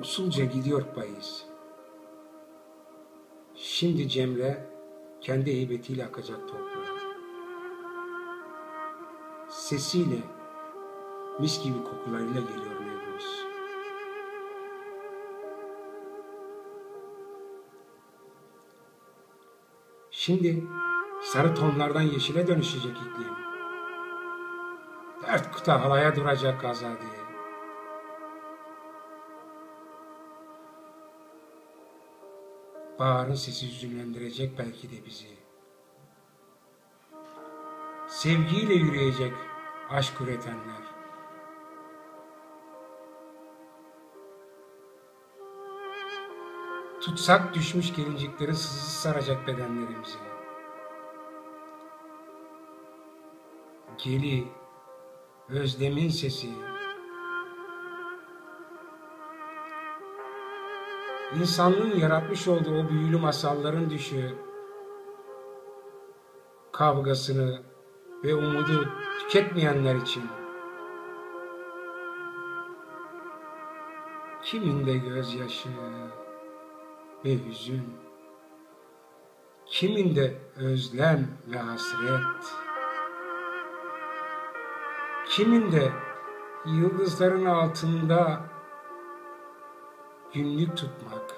Usulca gidiyor payız. Şimdi Cemre kendi heybetiyle akacak toprağa. Sesiyle, mis gibi kokularıyla geliyor Nevruz. Şimdi sarı tonlardan yeşile dönüşecek iklim. Dört kıta halaya duracak azadiye. Baharın sesi hüzünlendirecek belki de bizi. Sevgiyle yürüyecek aşk üretenler. Tutsak düşmüş gelincikleri sızı saracak bedenlerimizi. Geli, özlemin sesi, insanlığın yaratmış olduğu o büyülü masalların düşü, kavgasını ve umudu tüketmeyenler için. Kiminde gözyaşı ve hüzün, kiminde özlem ve hasret, kiminde yıldızların altında günlük tutmak.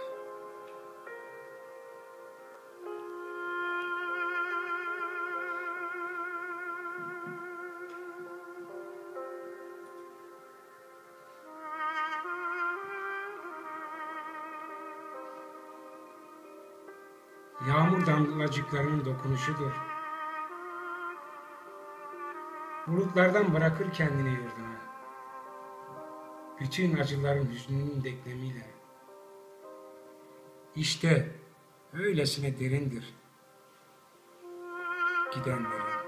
Yağmur damlacıklarının dokunuşudur. Bulutlardan bırakır kendini yurduna. Bütün acıların hüznünün deklemiyle. İşte öylesine derindir gidenlerin.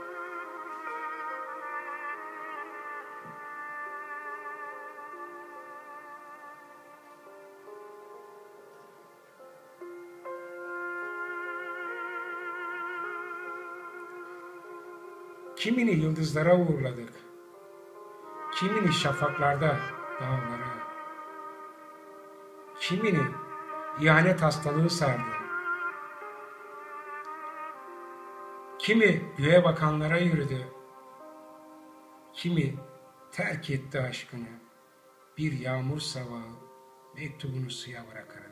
Kimini yıldızlara uğurladık. Kimini şafaklarda dağlara. Kimini ihanet hastalığı sardı. Kimi göğe bakanlara yürüdü. Kimi terk etti aşkını. Bir yağmur sabahı mektubunu suya bırakarak.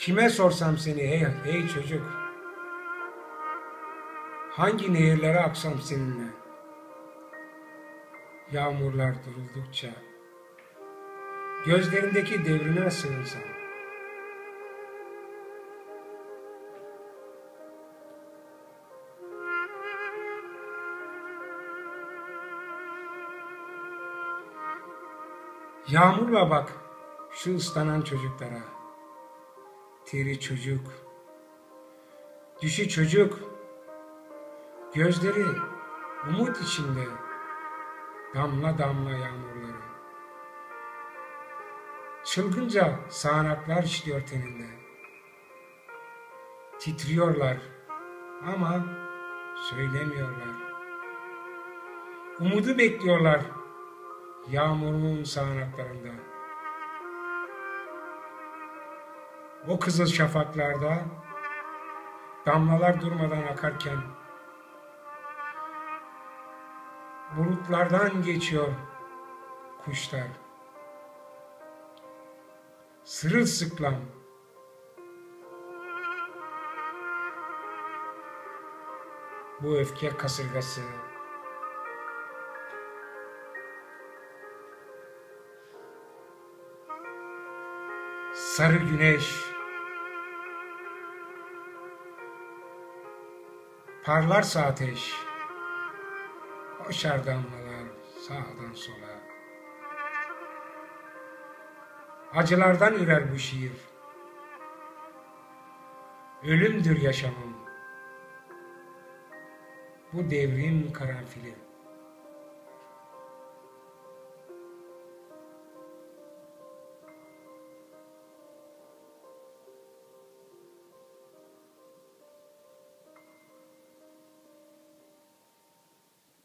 Kime sorsam seni hey, hey çocuk? Hangi nehirlere aksam seninle? Yağmurlar duruldukça Gözlerindeki devrine sığınsam Yağmurla bak şu ıslanan çocuklara teri çocuk, düşü çocuk, gözleri umut içinde damla damla yağmurları. Çılgınca sağanaklar işliyor teninde. Titriyorlar ama söylemiyorlar. Umudu bekliyorlar yağmurun sağanaklarında. O kızıl şafaklarda damlalar durmadan akarken bulutlardan geçiyor kuşlar. Sırılsıklam. Bu öfke kasırgası. Sarı güneş Parlarsa ateş, koşar damlalar sağdan sola. Acılardan ürer bu şiir. Ölümdür yaşamım. Bu devrin karanfili.